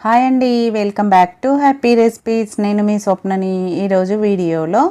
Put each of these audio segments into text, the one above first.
Hi అండి welcome back to happy recipes నేను మీ స్వప్నని ఈరోజు వీడియోలో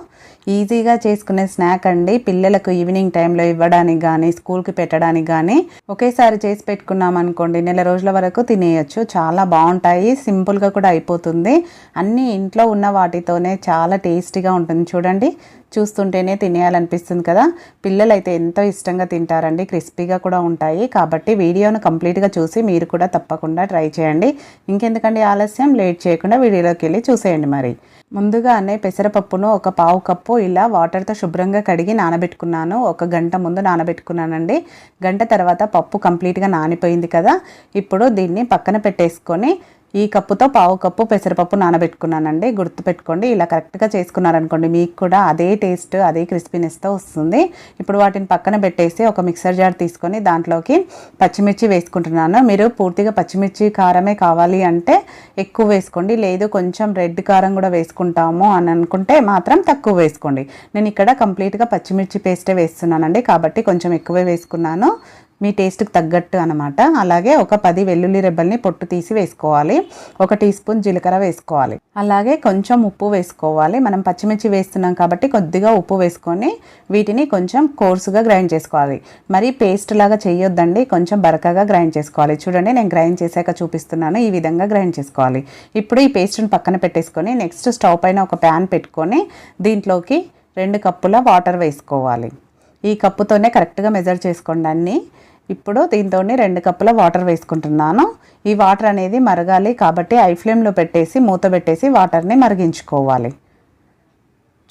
ఈజీగా చేసుకునే స్నాక్ అండి. పిల్లలకు ఈవినింగ్ టైంలో ఇవ్వడానికి కానీ స్కూల్కి పెట్టడానికి కానీ ఒకేసారి చేసి పెట్టుకున్నాం అనుకోండి నెల రోజుల వరకు తినేయచ్చు. చాలా బాగుంటాయి. సింపుల్గా కూడా అయిపోతుంది. అన్నీ ఇంట్లో ఉన్న వాటితోనే చాలా టేస్టీగా ఉంటుంది. చూడండి. చూస్తుంటేనే తినేయాలనిపిస్తుంది కదా. పిల్లలు అయితే ఎంతో ఇష్టంగా తింటారండి. క్రిస్పీగా కూడా ఉంటాయి. కాబట్టి వీడియోను కంప్లీట్గా చూసి మీరు కూడా తప్పకుండా ట్రై చేయండి. ఇంకెందుకండి ఆలస్యం? లేట్ చేయకుండా వీడియోలోకి వెళ్ళి చూసేయండి మరి. ముందుగానే పెసరపప్పును ఒక పావు కప్పు ఇలా వాటర్తో శుభ్రంగా కడిగి నానబెట్టుకున్నాను. ఒక గంట ముందు నానబెట్టుకున్నానండి. గంట తర్వాత పప్పు కంప్లీట్గా నానిపోయింది కదా. ఇప్పుడు దీన్ని పక్కన పెట్టేసుకొని ఈ కప్పుతో పావు కప్పు పెసరపప్పు నానబెట్టుకున్నానండి. గుర్తుపెట్టుకోండి ఇలా కరెక్ట్గా చేసుకున్నారనుకోండి మీకు కూడా అదే టేస్ట్ అదే క్రిస్పీనెస్తో వస్తుంది. ఇప్పుడు వాటిని పక్కన పెట్టేసి ఒక మిక్సర్ జార్ తీసుకొని దాంట్లోకి పచ్చిమిర్చి వేసుకుంటున్నాను. మీరు పూర్తిగా పచ్చిమిర్చి కారమే కావాలి అంటే ఎక్కువ వేసుకోండి. లేదు కొంచెం రెడ్ కారం కూడా వేసుకుంటాము అని అనుకుంటే మాత్రం తక్కువ వేసుకోండి. నేను ఇక్కడ కంప్లీట్గా పచ్చిమిర్చి పేస్టే వేస్తున్నానండి. కాబట్టి కొంచెం ఎక్కువే వేసుకున్నాను. మీ టేస్ట్కి తగ్గట్టు అనమాట అలాగే ఒక పది వెల్లుల్లి రెబ్బల్ని పొట్టు తీసి వేసుకోవాలి. ఒక టీ స్పూన్ జీలకర్ర వేసుకోవాలి. అలాగే కొంచెం ఉప్పు వేసుకోవాలి. మనం పచ్చిమిర్చి వేస్తున్నాం కాబట్టి కొద్దిగా ఉప్పు వేసుకొని వీటిని కొంచెం కోర్సుగా గ్రైండ్ చేసుకోవాలి. మరి పేస్ట్ లాగా చేయొద్దండి. కొంచెం బరకగా గ్రైండ్ చేసుకోవాలి. చూడండి నేను గ్రైండ్ చేశాక చూపిస్తున్నాను. ఈ విధంగా గ్రైండ్ చేసుకోవాలి. ఇప్పుడు ఈ పేస్ట్ని పక్కన పెట్టేసుకొని నెక్స్ట్ స్టవ్ పైన ఒక ప్యాన్ పెట్టుకొని దీంట్లోకి రెండు కప్పుల వాటర్ వేసుకోవాలి. ఈ కప్పుతోనే కరెక్ట్గా మెజర్ చేసుకోండి అన్నీ. ఇప్పుడు దీంతో రెండు కప్పుల వాటర్ వేసుకుంటున్నాను. ఈ వాటర్ అనేది మరగాలి కాబట్టి ఐ ఫ్లేమ్లో పెట్టేసి మూత పెట్టేసి వాటర్ని మరిగించుకోవాలి.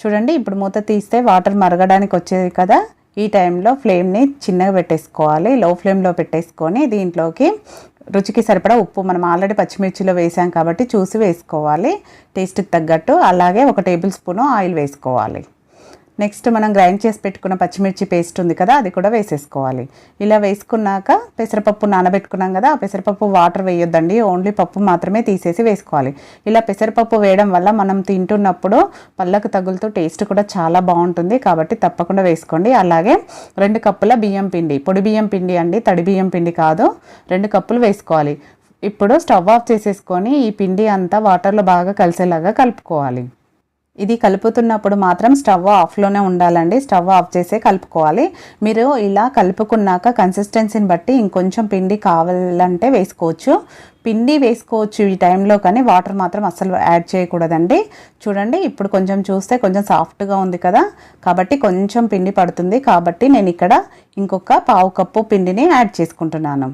చూడండి ఇప్పుడు మూత తీస్తే వాటర్ మరగడానికి వచ్చేది కదా? ఈ టైంలో ఫ్లేమ్ని చిన్నగా పెట్టేసుకోవాలి. లో ఫ్లేమ్లో పెట్టేసుకొని దీంట్లోకి రుచికి సరిపడా ఉప్పు మనం ఆల్రెడీ పచ్చిమిర్చిలో వేసాం కాబట్టి చూసి వేసుకోవాలి. టేస్ట్కి తగ్గట్టు అలాగే ఒక టేబుల్ స్పూను ఆయిల్ వేసుకోవాలి. నెక్స్ట్ మనం గ్రైండ్ చేసి పెట్టుకున్న పచ్చిమిర్చి పేస్ట్ ఉంది కదా అది కూడా వేసేసుకోవాలి. ఇలా వేసుకున్నాక పెసరపప్పు నానబెట్టుకున్నాం కదా ఆ పెసరపప్పు వాటర్ వేయొద్దండి ఓన్లీ పప్పు మాత్రమే తీసేసి వేసుకోవాలి. ఇలా పెసరపప్పు వేయడం వల్ల మనం తింటున్నప్పుడు పళ్ళకు తగులుతూ టేస్ట్ కూడా చాలా బాగుంటుంది కాబట్టి తప్పకుండా వేసుకోండి. అలాగే రెండు కప్పుల బియ్యం పిండి పొడి బియ్యం పిండి అండి తడి బియ్యం పిండి కాదు రెండు కప్పులు వేసుకోవాలి. ఇప్పుడు స్టవ్ ఆఫ్ చేసేసుకొని ఈ పిండి అంతా వాటర్లో బాగా కలిసేలాగా కలుపుకోవాలి. ఇది కలుపుతున్నప్పుడు మాత్రం స్టవ్ ఆఫ్లోనే ఉండాలండి. స్టవ్ ఆఫ్ చేసే కలుపుకోవాలి. మీరు ఇలా కలుపుకున్నాక కన్సిస్టెన్సీని బట్టి ఇంకొంచెం పిండి కావాలంటే వేసుకోవచ్చు. పిండి వేసుకోవచ్చు ఈ టైంలో కానీ వాటర్ మాత్రం అస్సలు యాడ్ చేయకూడదండి. చూడండి ఇప్పుడు కొంచెం చూస్తే కొంచెం సాఫ్ట్గా ఉంది కదా. కాబట్టి కొంచెం పిండి పడుతుంది. కాబట్టి నేను ఇక్కడ ఇంకొక పావు కప్పు పిండిని యాడ్ చేసుకుంటున్నాను.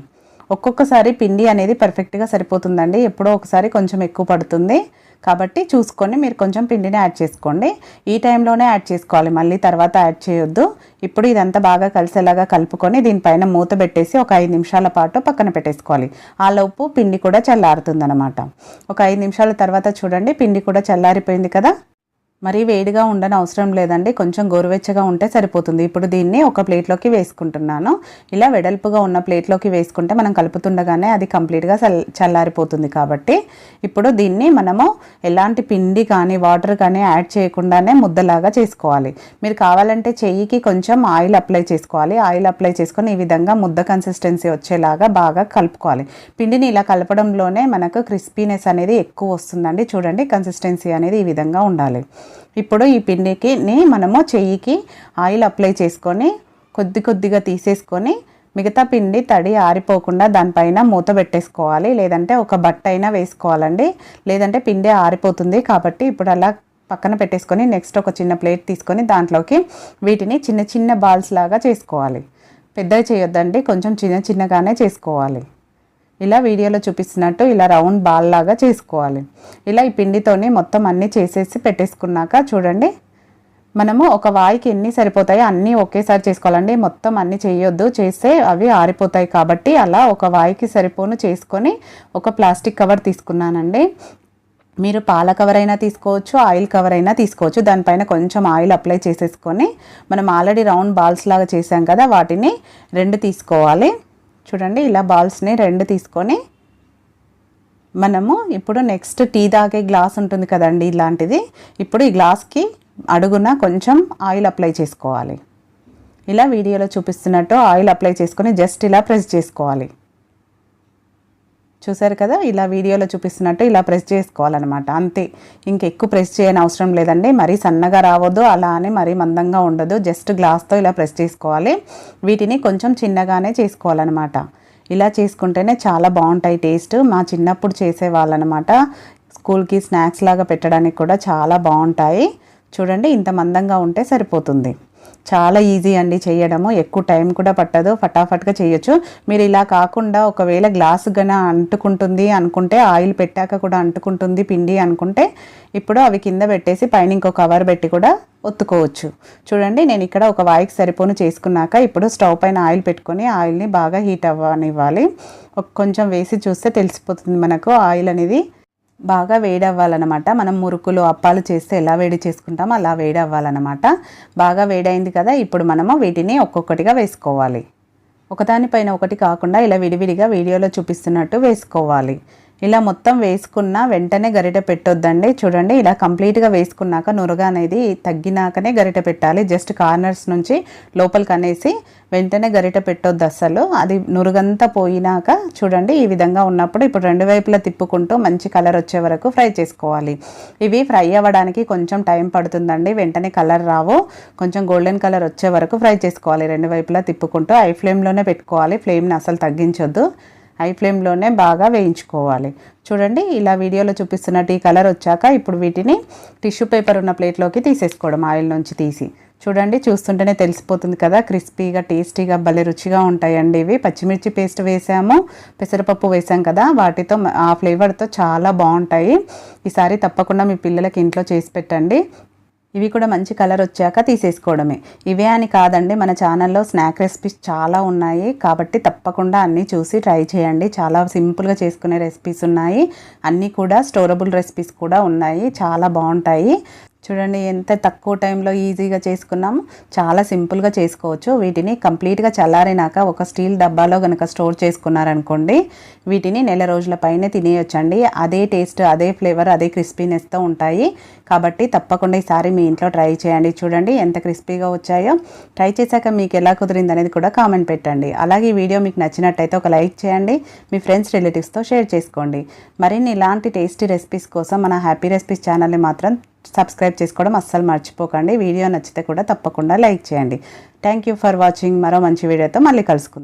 ఒక్కొక్కసారి పిండి అనేది పర్ఫెక్ట్గా సరిపోతుందండి. ఎప్పుడో ఒకసారి కొంచెం ఎక్కువ పడుతుంది. కాబట్టి చూసుకొని మీరు కొంచెం పిండిని యాడ్ చేసుకోండి. ఈ టైంలోనే యాడ్ చేసుకోవాలి. మళ్ళీ తర్వాత యాడ్ చేయొద్దు. ఇప్పుడు ఇదంతా బాగా కలిసేలాగా కలుపుకొని దీనిపైన మూత పెట్టేసి ఒక ఐదు నిమిషాల పాటు పక్కన పెట్టేసుకోవాలి. ఆ లోపు పిండి కూడా చల్లారుతుందనమాట ఒక ఐదు నిమిషాల తర్వాత చూడండి పిండి కూడా చల్లారిపోయింది కదా? మరీ వేడిగా ఉండని అవసరం లేదండి. కొంచెం గోరువెచ్చగా ఉంటే సరిపోతుంది. ఇప్పుడు దీన్ని ఒక ప్లేట్లోకి వేసుకుంటున్నాను. ఇలా వెడల్పుగా ఉన్న ప్లేట్లోకి వేసుకుంటే మనం కలుపుతుండగానే అది కంప్లీట్గా చల్లారిపోతుంది కాబట్టి ఇప్పుడు దీన్ని మనము ఎలాంటి పిండి కానీ వాటర్ కానీ యాడ్ చేయకుండానే ముద్దలాగా చేసుకోవాలి. మీరు కావాలంటే చెయ్యికి కొంచెం ఆయిల్ అప్లై చేసుకోవాలి. ఆయిల్ అప్లై చేసుకొని ఈ విధంగా ముద్ద కన్సిస్టెన్సీ వచ్చేలాగా బాగా కలుపుకోవాలి. పిండిని ఇలా కలపడంలోనే మనకు క్రిస్పీనెస్ అనేది ఎక్కువ వస్తుందండి. చూడండి కన్సిస్టెన్సీ అనేది ఈ విధంగా ఉండాలి. ఇప్పుడు ఈ పిండికి మనము చెయ్యికి ఆయిల్ అప్లై చేసుకొని కొద్ది కొద్దిగా తీసేసుకొని మిగతా పిండి తడి ఆరిపోకుండా దానిపైన మూత పెట్టేసుకోవాలి. లేదంటే ఒక బట్ట అయినా వేసుకోవాలండి. లేదంటే పిండి ఆరిపోతుంది కాబట్టి ఇప్పుడు అలా పక్కన పెట్టేసుకొని నెక్స్ట్ ఒక చిన్న ప్లేట్ తీసుకొని దాంట్లోకి వీటిని చిన్న చిన్న బాల్స్ లాగా చేసుకోవాలి. పెద్దవి చేయొద్దండి. కొంచెం చిన్న చిన్నగానే చేసుకోవాలి. ఇలా వీడియోలో చూపిస్తున్నట్టు ఇలా రౌండ్ బాల్ లాగా చేసుకోవాలి. ఇలా ఈ పిండితోనే మొత్తం అన్నీ చేసేసి పెట్టేసుకున్నాక చూడండి. మనము ఒక వాయికి ఎన్ని సరిపోతాయో అన్నీ ఒకేసారి చేసుకోవాలండి. మొత్తం అన్నీ చేయొద్దు. చేస్తే అవి ఆరిపోతాయి కాబట్టి అలా ఒక వాయికి సరిపోను చేసుకొని ఒక ప్లాస్టిక్ కవర్ తీసుకున్నానండి. మీరు పాల కవర్ అయినా తీసుకోవచ్చు ఆయిల్ కవర్ అయినా తీసుకోవచ్చు. దానిపైన కొంచెం ఆయిల్ అప్లై చేసేసుకొని మనం ఆల్రెడీ రౌండ్ బాల్స్ లాగా చేసాం కదా వాటిని రెండు తీసుకోవాలి. చూడండి ఇలా బాల్స్ని రెండు తీసుకొని మనము ఇప్పుడు నెక్స్ట్ టీ తాగే గ్లాస్ ఉంటుంది కదండి ఇలాంటిది. ఇప్పుడు ఈ గ్లాస్కి అడుగున కొంచెం ఆయిల్ అప్లై చేసుకోవాలి. ఇలా వీడియోలో చూపిస్తున్నట్టు ఆయిల్ అప్లై చేసుకొని జస్ట్ ఇలా ప్రెస్ చేసుకోవాలి. చూసారు కదా? ఇలా వీడియోలో చూపిస్తున్నట్టు ఇలా ప్రెస్ చేసుకోవాలన్నమాట. అంతే. ఇంకెక్కువ ప్రెస్ చేయని అవసరం లేదండి. మరీ సన్నగా రావద్దు అలా అని మరీ మందంగా ఉండదు. జస్ట్ గ్లాస్తో ఇలా ప్రెస్ చేసుకోవాలి. వీటిని కొంచెం చిన్నగానే చేసుకోవాలన్నమాట. ఇలా చేసుకుంటేనే చాలా బాగుంటాయి టేస్ట్. మా చిన్నప్పుడు చేసేవాళ్ళనమాట స్కూల్కి స్నాక్స్ లాగా పెట్టడానికి కూడా చాలా బాగుంటాయి. చూడండి ఇంత మందంగా ఉంటే సరిపోతుంది. చాలా ఈజీ అండి చేయడము. ఎక్కువ టైం కూడా పట్టదు. ఫటాఫట్గా చేయొచ్చు. మీరు ఇలా కాకుండా ఒకవేళ గ్లాస్ గన అంటుకుంటుంది అనుకుంటే ఆయిల్ పెట్టాక కూడా అంటుకుంటుంది పిండి అనుకుంటే ఇప్పుడు అవి కింద పెట్టేసి పైన ఇంకో కవర్ పెట్టి కూడా ఒత్తుకోవచ్చు. చూడండి నేను ఇక్కడ ఒక వాయికి సరిపోను చేసుకున్నాక ఇప్పుడు స్టవ్ పైన ఆయిల్ పెట్టుకొని ఆయిల్ని బాగా హీట్ అవ్వనివ్వాలి. కొంచెం వేసి చూస్తే తెలిసిపోతుంది మనకు. ఆయిల్ అనేది బాగా వేడి అవ్వాలన్నమాట మనం మురుకులు అప్పాలు చేస్తే ఎలా వేడి చేసుకుంటామో అలా వేడి అవ్వాలన్నమాట బాగా వేడైంది కదా ఇప్పుడు మనము వీటిని ఒక్కొక్కటిగా వేసుకోవాలి. ఒకదానిపైన ఒకటి కాకుండా ఇలా విడివిడిగా వీడియోలో చూపిస్తున్నట్టు వేసుకోవాలి. ఇలా మొత్తం వేసుకున్న వెంటనే గరిట పెట్టొద్దండి. చూడండి ఇలా కంప్లీట్గా వేసుకున్నాక నురగ అనేది తగ్గినాకనే గరిట పెట్టాలి. జస్ట్ కార్నర్స్ నుంచి లోపలికి అనేసి వెంటనే గరిట పెట్టొద్దు అసలు అది నురుగంతా పోయినాక చూడండి ఈ విధంగా ఉన్నప్పుడు ఇప్పుడు రెండు వైపులా తిప్పుకుంటూ మంచి కలర్ వచ్చే వరకు ఫ్రై చేసుకోవాలి. ఇవి ఫ్రై అవ్వడానికి కొంచెం టైం పడుతుందండి. వెంటనే కలర్ రావు. కొంచెం గోల్డెన్ కలర్ వచ్చే వరకు ఫ్రై చేసుకోవాలి. రెండు వైపులా తిప్పుకుంటూ ఐ ఫ్లేమ్లోనే పెట్టుకోవాలి. ఫ్లేమ్ని అసలు తగ్గించొద్దు. హై ఫ్లేమ్లోనే బాగా వేయించుకోవాలి. చూడండి ఇలా వీడియోలో చూపిస్తున్నట్టు ఈ కలర్ వచ్చాక ఇప్పుడు వీటిని టిష్యూ పేపర్ ఉన్న ప్లేట్లోకి తీసేసుకోవడం ఆయిల్ నుంచి తీసి. చూడండి చూస్తుంటేనే తెలిసిపోతుంది కదా క్రిస్పీగా టేస్టీగా భలే రుచిగా ఉంటాయండి ఇవి. పచ్చిమిర్చి పేస్ట్ వేసాము పెసరపప్పు వేసాం కదా వాటితో ఆ ఫ్లేవర్తో చాలా బాగుంటాయి. ఈసారి తప్పకుండా మీ పిల్లలకి ఇంట్లో చేసి పెట్టండి. ఇవి కూడా మంచి కలర్ వచ్చాక తీసేసుకోవడమే. ఇవే అని కాదండి మన ఛానల్లో స్నాక్ రెసిపీస్ చాలా ఉన్నాయి. కాబట్టి తప్పకుండా అన్నీ చూసి ట్రై చేయండి. చాలా సింపుల్గా చేసుకునే రెసిపీస్ ఉన్నాయి. అన్నీ కూడా స్టోరబుల్ రెసిపీస్ కూడా ఉన్నాయి. చాలా బాగుంటాయి. చూడండి ఎంత తక్కువ టైంలో ఈజీగా చేసుకున్నాము. చాలా సింపుల్గా చేసుకోవచ్చు. వీటిని కంప్లీట్గా చల్లారినాక ఒక స్టీల్ డబ్బాలో కనుక స్టోర్ చేసుకున్నారనుకోండి వీటిని నెల రోజుల పైనే తినేయొచ్చండి. అదే టేస్ట్ అదే ఫ్లేవర్ అదే క్రిస్పీనెస్తో ఉంటాయి. కాబట్టి తప్పకుండా ఈసారి మీ ఇంట్లో ట్రై చేయండి. చూడండి ఎంత క్రిస్పీగా వచ్చాయో. ట్రై చేశాక మీకు ఎలా కుదిరింది అనేది కూడా కామెంట్ పెట్టండి. అలాగే ఈ వీడియో మీకు నచ్చినట్టయితే ఒక లైక్ చేయండి. మీ ఫ్రెండ్స్ రిలేటివ్స్తో షేర్ చేసుకోండి. మరిన్ని ఇలాంటి టేస్టీ రెసిపీస్ కోసం మన హ్యాపీ రెసిపీస్ ఛానల్ని మాత్రం సబ్స్క్రైబ్ చేసుకోవడం అస్సలు మర్చిపోకండి. వీడియో నచ్చితే కూడా తప్పకుండా లైక్ చేయండి. థ్యాంక్ యూ ఫర్ వాచింగ్ మరో మంచి వీడియోతో మళ్ళీ కలుసుకుందాం.